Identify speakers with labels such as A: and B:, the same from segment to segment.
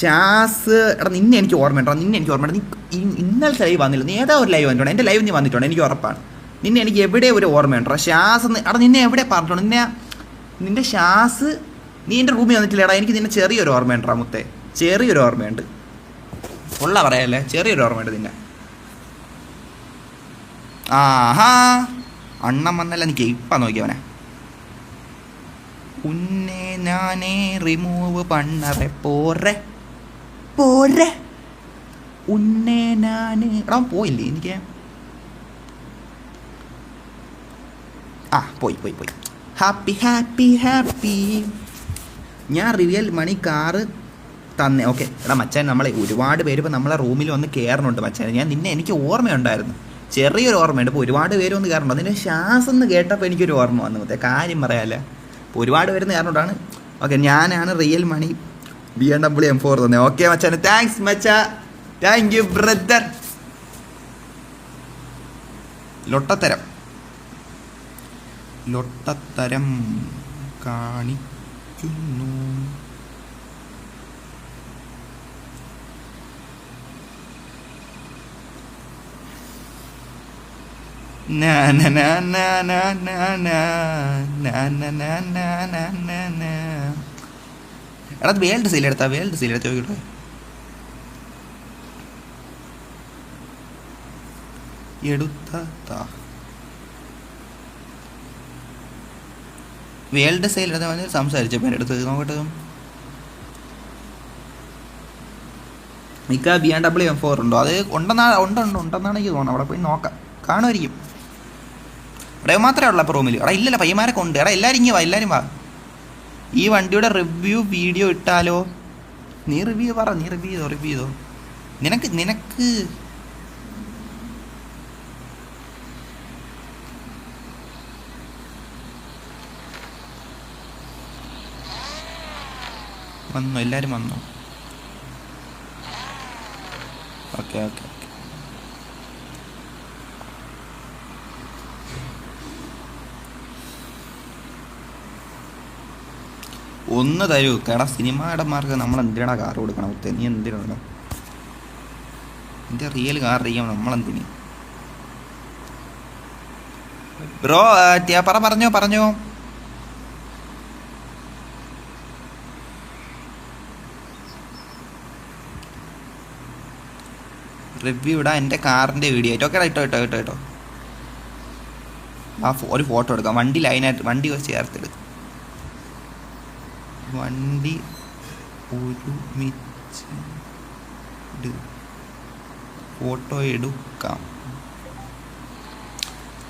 A: ഷാസ് എടാ നിന്നെ എനിക്ക് ഓർമ്മയുണ്ടോ? നിന്നെ എനിക്ക് ഓർമ്മയുണ്ട്? നീ ഇന്നലത്തെ ലൈവ് വന്നില്ല. നീ ഏതാ ഒരു ലൈവ് വന്നിട്ടുണ്ട് എന്റെ ലൈവ് നീ വന്നിട്ടുണ്ട്? എനിക്ക് ഉറപ്പാണ്. നിന്നെ എനിക്ക് എവിടെ ഒരു ഓർമ്മയുണ്ടോ? ഷാസ് എടാ നിന്നെ എവിടെ പറഞ്ഞിട്ടുണ്ട്? നിന്നെ നിന്റെ ഷാസ് നീ എന്റെ റൂമിൽ വന്നിട്ടില്ല എടാ എനിക്ക് നിന്നെ ചെറിയൊരു ഓർമ്മയുണ്ടോ മുത്തേ? ചെറിയൊരു ഓർമ്മയുണ്ട്. ഉള്ള പറയല്ലേ? ചെറിയൊരു ഓർമ്മയുണ്ട് നിന്നെ. ആഹാ. അണ്ണം വന്നല്ല എനിക്ക് ഇപ്പം നോക്കിയവനെ ഉന്നെ ഞാനേ റിമൂവ് പണ്ണറെ പോരെ. പോരെ? ഉന്നെ ഞാൻ. എടാ പോയില്ലേ? എനിക്ക് ആ പോയി പോയി പോയി. ഹാപ്പി ഹാപ്പി ഹാപ്പി ഞാൻ റിയൽ മണി കാറ് തന്നെ. ഓക്കെ എടാ മച്ചാൻ നമ്മളെ ഒരുപാട് പേര് ഇപ്പോൾ നമ്മളെ റൂമിൽ വന്ന് കയറുന്നുണ്ട് മച്ചാൻ ഞാൻ നിന്നെ എനിക്ക് ഓർമ്മയുണ്ടായിരുന്നു. ചെറിയൊരു ഓർമ്മയുണ്ട്. ഇപ്പോൾ ഒരുപാട് പേര് വന്ന് കയറുന്നുണ്ട് അതിന്റെ ശ്വാസം എന്ന് കേട്ടപ്പോൾ എനിക്കൊരു ഓർമ്മ വന്നു. മറ്റേ കാര്യം പറയാമല്ലേ ഇപ്പോൾ ഒരുപാട് പേര് കയറുന്നുണ്ടാണ് ഓക്കെ ഞാനാണ് real money B M W M four തന്നെ ഓക്കെ മച്ചാൻ താങ്ക്സ് മച്ച താങ്ക് യു ബ്രദർ ലൊട്ടത്തരം ലൊട്ടത്തരം കാണിക്കുന്നു na എടാ വേൾഡ് സീൽ എടുത്താ വേൾഡ് സീൽ എടുത്ത് നോക്കിട്ടോ എടുത്ത വേൾഡ് സെയിൽ എടുത്താൽ മതി സംസാരിച്ചപ്പോൾ എന്റെ നോക്കട്ടെ മിക്ക B M W M four ഉണ്ടോ? അത് ഉണ്ടെന്നാണ് ഉണ്ടുണ്ട് ഉണ്ടെന്നാണ് എനിക്ക് തോന്നുന്നത്. അവിടെ പോയി നോക്കാം. കാണുമായിരിക്കും. ഇവിടെ മാത്രമേ ഉള്ളൂ അപ്പോൾ റൂമിൽ എടാ ഇല്ലല്ല പയ്യന്മാരൊക്കെ ഉണ്ട്. എടാ എല്ലാവരും ഇങ്ങനെ വാ എല്ലാവരും വാ. ഈ വണ്ടിയുടെ റിവ്യൂ വീഡിയോ ഇട്ടാലോ? നീ റിവ്യൂ പറ നീ റിവ്യൂ ചെയ്തോ റിവ്യൂ ചെയ്തോ. നിനക്ക് നിനക്ക്. വന്നു എല്ലാരും വന്നു. Okay okay. ഒന്ന് തരൂ. കേടാ സിനിമാടന്മാർക്ക് നമ്മൾ എന്തിനാ കാർ കൊടുക്കണം? മുത്തേ നീ എന്തിനാണ്? എന്റെ റിയൽ കാർ അറിയാം നമ്മളെന്തിന്? ബ്രോ പറ പറഞ്ഞോ പറഞ്ഞോ. റിവ്യൂ ഇടാ എന്റെ കാറിന്റെ വീഡിയോ. ആയിട്ട് ഓക്കെ ഇട്ടോ ഇട്ടോ ഇട്ടോ ഇട്ടോ. ആ ഒരു ഫോട്ടോ എടുക്കാം. വണ്ടി ലൈനായിട്ട് വണ്ടി ചേർത്തെടുക്കും വണ്ടി ഒരുമിച്ച് ഫോട്ടോ എടുക്കാം.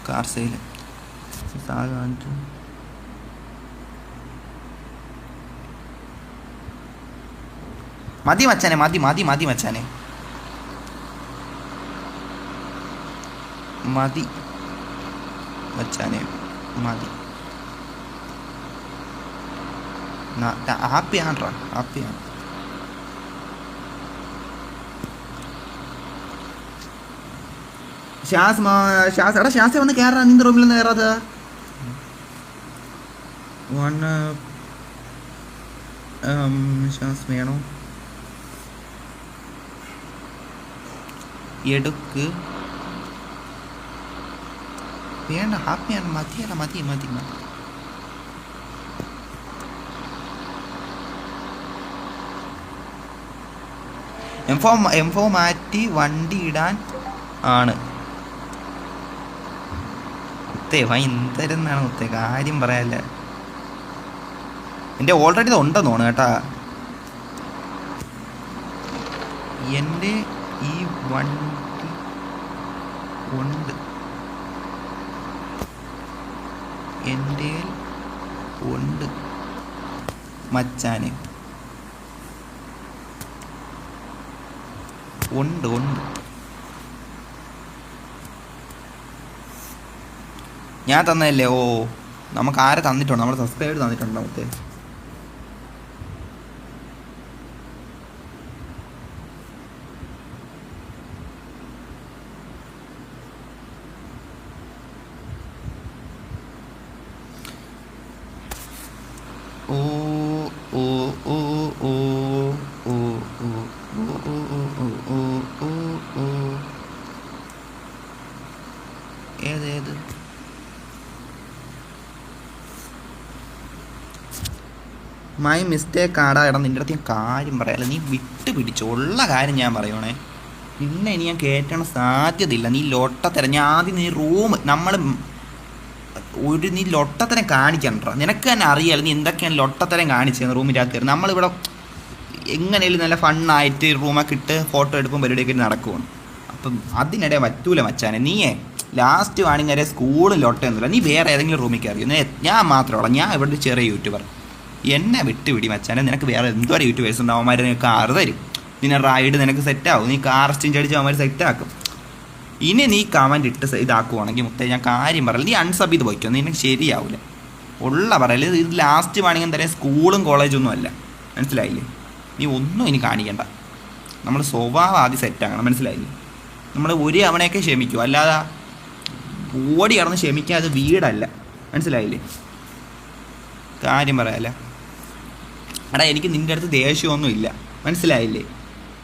A: കാർ സെയിൽ മതി മച്ചാനെ മതി മതി മതി മച്ചാനെ. മതി മച്ചാനെ മതി. ഹാപ്പിയാണ്ട്രാ ഹാപ്പിയാണ് ഷാസ് മാ- ഷാസ് എടാ ഷാസെ വന്ന് കയറാ നിന്റെ റൂമിൽ നിന്ന് കയറാത് വൺ ഷാസ് വേണോ? എടുക്ക്. വേണ്ട ഹാപ്പിയാണ് മതിയല്ല മതി മതി മതി. എം ഫോ എം ഫോ മാറ്റി വണ്ടി ഇടാൻ ആണ്. മുത്തേ ഭയ എന്തരെന്നാണ് കാര്യം പറയാല്ല. എന്റെ ഓൾറെഡി ഉണ്ടെന്ന് തോന്നുന്നു കേട്ടാ. എന്റെ ഈ വണ്ടി ഉണ്ട്. എന്റെ ഉണ്ട്. മച്ചാന്. ഉണ്ട് ഉണ്ട്. ഞാൻ തന്നതല്ലേ? ഓ നമുക്ക് ആരെ തന്നിട്ടുണ്ട്? നമ്മൾ സബ്സ്ക്രൈബ് തന്നിട്ടുണ്ട്? നമുക്ക്? മൈ മിസ്റ്റേക്ക് ആടാ. എടാ നിന്റെ അടുത്ത് ഞാൻ കാര്യം പറയാല്ല നീ വിട്ട് പിടിച്ചു. ഉള്ള കാര്യം ഞാൻ പറയണേ പിന്നെ ഇനി ഞാൻ കയറ്റണ സാധ്യതയില്ല. നീ ലൊട്ടത്തരം. ഞാൻ ആദ്യം നീ റൂം നമ്മൾ ഒരു നീ ലൊട്ടത്തരം കാണിക്കണ്ട നിനക്ക് തന്നെ അറിയാലോ നീ എന്തൊക്കെയാണ് ലൊട്ടത്തരം കാണിച്ചത് റൂമിന്റെ അകത്ത് കയറി. നമ്മളിവിടെ എങ്ങനെയും നല്ല ഫണ്ണായിട്ട് റൂമൊക്കെ ഇട്ട് ഫോട്ടോ എടുപ്പും പരിപാടിയൊക്കെ നടക്കുവാണ്. അപ്പം അതിനിടെ പറ്റൂല മച്ചാനെ. നീയേ ലാസ്റ്റ് വരെ സ്കൂളിൽ ലൊട്ടയൊന്നുമില്ല. നീ വേറെ ഏതെങ്കിലും റൂമിൽ കയറിയോ? ഞാൻ ഞാൻ മാത്രമല്ല ഞാൻ ഇവിടെ ചെറിയ യൂട്യൂബർ. എന്നെ വിട്ടുപിടി മച്ചാനെ. നിനക്ക് വേറെ എന്തോരം യൂട്യൂബേഴ്സ് ഉണ്ടാവും അവന്മാർ നിനക്ക് കാറ് തരും. നിന്നെ റൈഡ് നിനക്ക് സെറ്റാവും നീ കാർ എക്സ്ചേഞ്ച് അടിച്ച് അവന്മാർ സെറ്റാക്കും ഇനി നീ കമന്റ് ഇട്ട് ഇതാക്കുവാണെങ്കിൽ മുത്തേ ഞാൻ കാര്യം പറയില്ല നീ അൺസബ് ചെയ്ത് പോയിക്കോ. നിനക്ക് ശരിയാവില്ല ഉള്ള പറയൽ ഇത് ലാസ്റ്റ് വേണമെങ്കിൽ തന്നെ സ്കൂളും കോളേജൊന്നും അല്ല. മനസ്സിലായില്ലേ? നീ ഒന്നും ഇനി കാണിക്കണ്ട. നമ്മൾ സ്വഭാവം ആദ്യം സെറ്റാകണം മനസ്സിലായില്ലേ? നമ്മൾ ഒരു അവനെയൊക്കെ ക്ഷമിക്കൂ. അല്ലാതെ ഓടി കടന്ന് ക്ഷമിക്കാൻ അത് വീടല്ല. മനസ്സിലായില്ലേ? കാര്യം പറയാല്ല എടാ എനിക്ക് നിന്റെ അടുത്ത് ദേഷ്യമൊന്നും ഇല്ല മനസ്സിലായില്ലേ?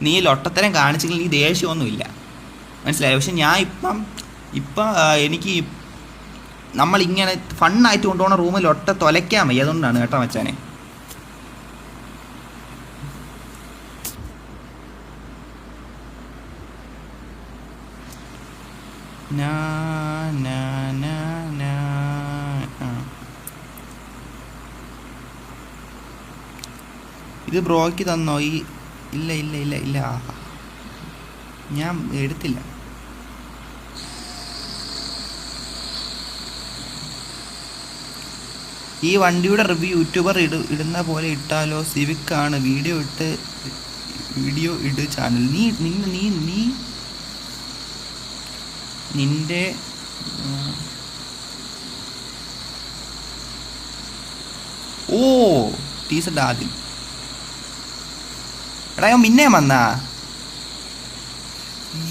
A: നീ ലൊട്ടത്തരം കാണിച്ചെങ്കിൽ നീ ദേഷ്യമൊന്നും ഇല്ല മനസ്സിലായി? പക്ഷെ ഞാൻ ഇപ്പം ഇപ്പം എനിക്ക് നമ്മളിങ്ങനെ ഫണ്ണായിട്ട് കൊണ്ടുപോകുന്ന റൂമിൽ ഒട്ട തൊലയ്ക്കാൻ വയ്യ. അതുകൊണ്ടാണ് കേട്ടോ മച്ചാനെ. നാ, നാ, നാ, നാ, ആ. ഇത് ബ്രോയ്ക്ക് തന്നോ? ഈ ഇല്ല ഇല്ല ഇല്ല ഇല്ല. ഞാൻ എടുത്തില്ല. ഈ വണ്ടിയുടെ റിവ്യൂ യൂട്യൂബർ ഇട ഇടുന്ന പോലെ ഇട്ടാലോ? സിവിക് ആണ് വീഡിയോ ഇട്ട് വീഡിയോ ഇട് ചാനൽ. നീ നിന്നെ നീ നീ. നിന്റെ ഓ ടീസർ ആദ്യം എടാ ഞാൻ പിന്നെ വന്നാ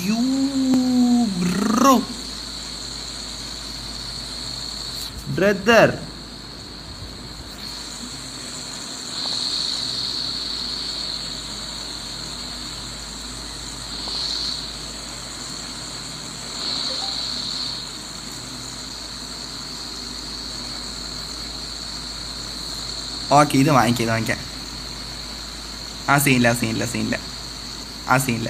A: യൂ ബ്രോ ബ്രദർ ഓക്കെ ഇത് വാങ്ങിക്കാം ഇത് വാങ്ങിക്കാം ആ സീനില്ല ആ സീനില്ല സീനില്ല. ആ സീനില്ല.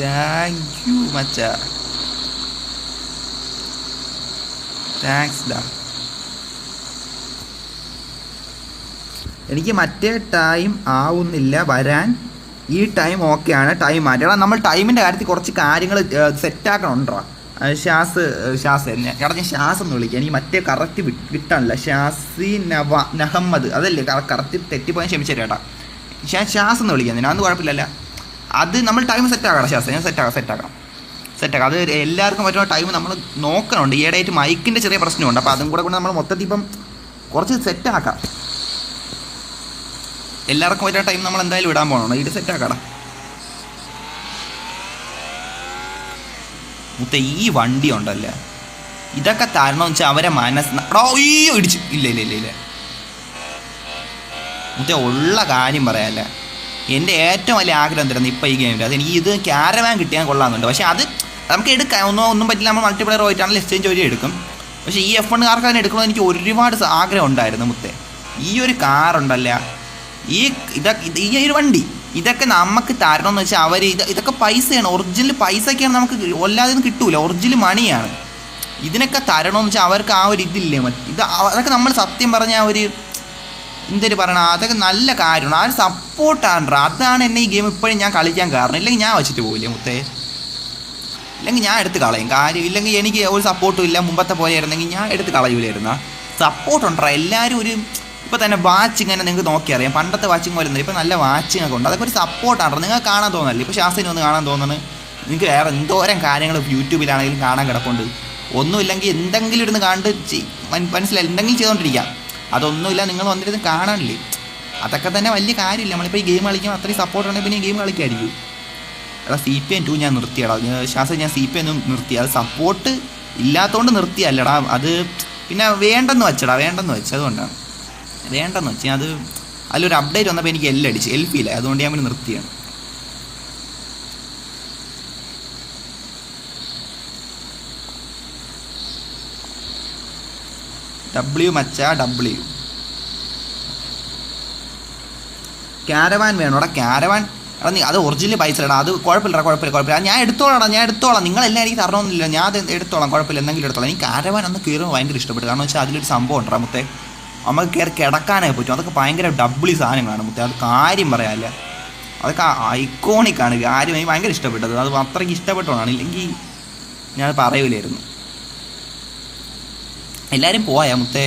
A: Thank you matcha. താങ്ക്സ് ഡാ. എനിക്ക് മറ്റേ ടൈം ആവുന്നില്ല വരാൻ. ഈ ടൈം ഓക്കെയാണ് ടൈം മാറ്റണം നമ്മൾ ടൈമിന്റെ കാര്യത്തിൽ കുറച്ച് കാര്യങ്ങൾ സെറ്റാക്കണുണ്ടോ ഷാസ് ഷാസ് എടാ ഞാൻ ഷാസ് എന്ന് വിളിക്കാം. എനിക്ക് മറ്റേ കറക്റ്റ് വിട്ടാണില്ല. ഷാസി നവ നഹമ്മദ്. അതല്ലേ കറക്റ്റ് തെറ്റിപ്പോയാൽ ക്ഷമിച്ചു ചേട്ടാ ഞാൻ ഷാസ് എന്ന് വിളിക്കാം. ഞാൻ കുഴപ്പമില്ലല്ല? അത് നമ്മൾ ടൈം സെറ്റ് ആക്കണം ഷാസ് ഞാൻ സെറ്റാക്കാം സെറ്റാക്കാം. സെറ്റാക്കാം. അത് എല്ലാവർക്കും പറ്റുന്ന ടൈം നമ്മൾ നോക്കണുണ്ട്. ഈയിടെയായിട്ട് മൈക്കിന്റെ ചെറിയ പ്രശ്നമുണ്ട്. അപ്പോൾ അതും കൂടെ കൊണ്ട് നമ്മൾ മൊത്തത്തിൽ ഇപ്പം കുറച്ച് സെറ്റാക്കാം. എല്ലാവർക്കും പറ്റുന്ന ടൈം നമ്മൾ എന്തായാലും ഇടാൻ പോകണം ഇത് സെറ്റാക്കാടാ മുത്ത ഈ വണ്ടി ഉണ്ടല്ലേ? ഇതൊക്കെ തരണം വെച്ചാൽ അവരെ മനസ്സ് അയ്യോ ഇടിച്ചു. ഇല്ല ഇല്ല ഇല്ല ഇല്ല. മുത്ത ഉള്ള കാര്യം പറയാല്ലേ? എന്റെ ഏറ്റവും വലിയ ആഗ്രഹം തരുന്നത് ഇപ്പോൾ ഈ ഗെയിമിൽ അത് എനിക്ക് ഇത് ക്യാരവാൻ കിട്ടിയാൽ കൊള്ളാമെന്നുണ്ട്. പക്ഷേ അത് നമുക്ക് എടുക്കാം. ഒന്നും ഒന്നും പറ്റില്ല. നമ്മൾ മൾട്ടിപ്ലെയർ പോയിട്ടാണെങ്കിൽ എക്സ്ചേഞ്ച് വഴി എടുക്കും. പക്ഷേ ഈ എഫ് എണ്ണുകാർക്ക് അതിന് എടുക്കണമെന്ന് എനിക്ക് ഒരുപാട് ആഗ്രഹം ഉണ്ടായിരുന്നു മുത്തേ. ഈ ഒരു കാറുണ്ടല്ല ഈ ഇതൊക്കെ ഈ ഒരു വണ്ടി. ഇതൊക്കെ നമുക്ക് തരണം എന്ന് വെച്ചാൽ അവർ ഇത് ഇതൊക്കെ പൈസയാണ്. ഒറിജിനൽ പൈസയൊക്കെയാണ് നമുക്ക് അല്ലാതെ ഒന്നും കിട്ടൂല. ഒറിജിനൽ മണിയാണ് ഇതിനൊക്കെ തരണമെന്ന് വെച്ചാൽ അവർക്ക് ആ ഒരു ഇതില്ലേ ഇത് അതൊക്കെ നമ്മൾ സത്യം പറഞ്ഞ ഒരു എന്തൊരു പറയണം അതൊക്കെ നല്ല കാര്യമാണ്. ആ ഒരു സപ്പോർട്ടാണ് അതാണ് എന്നെ ഈ ഗെയിം ഇപ്പോഴും ഞാൻ കളിക്കാൻ കാരണം. ഇല്ലെങ്കിൽ ഞാൻ വെച്ചിട്ട് പോവില്ലേ മുത്തേ. ഇല്ലെങ്കിൽ ഞാൻ എടുത്ത് കളയും. കാര്യം ഇല്ലെങ്കിൽ എനിക്ക് ഒരു സപ്പോർട്ടും ഇല്ല. മുമ്പത്തെ പോലെ ആയിരുന്നെങ്കിൽ ഞാൻ എടുത്ത് കളയൂലായിരുന്നു. സപ്പോർട്ടുണ്ടോ എല്ലാവരും ഒരു ഇപ്പോൾ തന്നെ വാച്ച് ഇങ്ങനെ നിങ്ങൾക്ക് നോക്കി അറിയാം. പണ്ടത്തെ വാച്ചിങ് പോലെ ഒന്നും ഇപ്പോൾ നല്ല വാച്ചിങ് ഒക്കെ ഉണ്ട്. അതൊക്കെ ഒരു സപ്പോർട്ടാണ് നിങ്ങൾക്ക് കാണാൻ തോന്നല്ലേ? ഇപ്പോൾ ശാസ്ത്രം ഒന്ന് കാണാൻ തോന്നുന്നത് നിങ്ങൾക്ക് വേറെ എന്തോരം കാര്യങ്ങൾ യൂട്യൂബിലാണെങ്കിലും കാണാൻ കിടപ്പുണ്ട്. ഒന്നുമില്ലെങ്കിൽ എന്തെങ്കിലും ഇരുന്ന് കണ്ട് മനസ്സിലായി. എന്തെങ്കിലും ചെയ്തുകൊണ്ടിരിക്കാം അതൊന്നുമില്ല. നിങ്ങൾ വന്നിരുന്ന് കാണാനില്ലേ? അതൊക്കെ തന്നെ വലിയ കാര്യമില്ല. നമ്മളിപ്പോൾ ഈ ഗെയിം കളിക്കുമ്പോൾ അത്രയും സപ്പോർട്ട് ഉണ്ടെങ്കിൽ പിന്നെ ഈ ഗെയിം കളിക്കായിരിക്കും. എടാ സി പി എൻ ടു ഞാൻ നിർത്തിയടാ. ശാസ്ത്രം ഞാൻ സി പി എന്നും നിർത്തി. അത് സപ്പോർട്ട് ഇല്ലാത്തതുകൊണ്ട് നിർത്തിയല്ലടാ. അത് പിന്നെ വേണ്ടെന്ന് വെച്ചടാ. വേണ്ടെന്ന് വെച്ച്. അതുകൊണ്ടാണ്. വേണ്ടെന്ന് വെച്ചാൽ അത് അതിലൊരു അപ്ഡേറ്റ് വന്നപ്പോൾ എനിക്ക് എൽ അടിച്ച് എൽ ഫീലായി അതുകൊണ്ട് ഞാൻ പിന്നെ നിർത്തിയാണ്. ഡബ്ല്യു മച്ച ഡബ്ല്യു ക്യാരവാൻ വേണോടാ ക്യാരവാൻ എടാ നീ അത് ഒറിജിനൽ പൈസ ഇടാ അത് കുഴപ്പമില്ല കുഴപ്പമില്ല കുഴപ്പമില്ല. ഞാൻ എടുത്തോളാം ഞാൻ എടുത്തോളാം. നിങ്ങളെല്ലാം എനിക്ക് തരണമെന്നില്ല. ഞാൻ അത് എടുത്തോളാം കുഴപ്പമില്ല. എന്തെങ്കിലും എടുത്തോളാം. എനിക്ക് ക്യാരവാൻ ഒന്ന് കയറുമ്പോൾ ഭയങ്കര ഇഷ്ടപ്പെട്ടു. കാരണം വെച്ചാൽ അതിലൊരു സംഭവം ഉണ്ടാ മുത്തേ. നമുക്ക് കയറി കിടക്കാനൊക്കെ പറ്റും. അതൊക്കെ ഭയങ്കര ഡബിൾ സാധനങ്ങളാണ് മുത്തേ. അത് കാര്യം പറയാനില്ല അതൊക്കെ ഐക്കോണിക്കാണ് കാര്യം എനിക്ക് ഭയങ്കര ഇഷ്ടപ്പെട്ടത്. അത് അത്രയ്ക്ക് ഇഷ്ടപ്പെട്ടതാണ് ഇല്ലെങ്കിൽ ഞാൻ പറയൂലായിരുന്നു. എല്ലാവരും പോയാ മുത്തേ?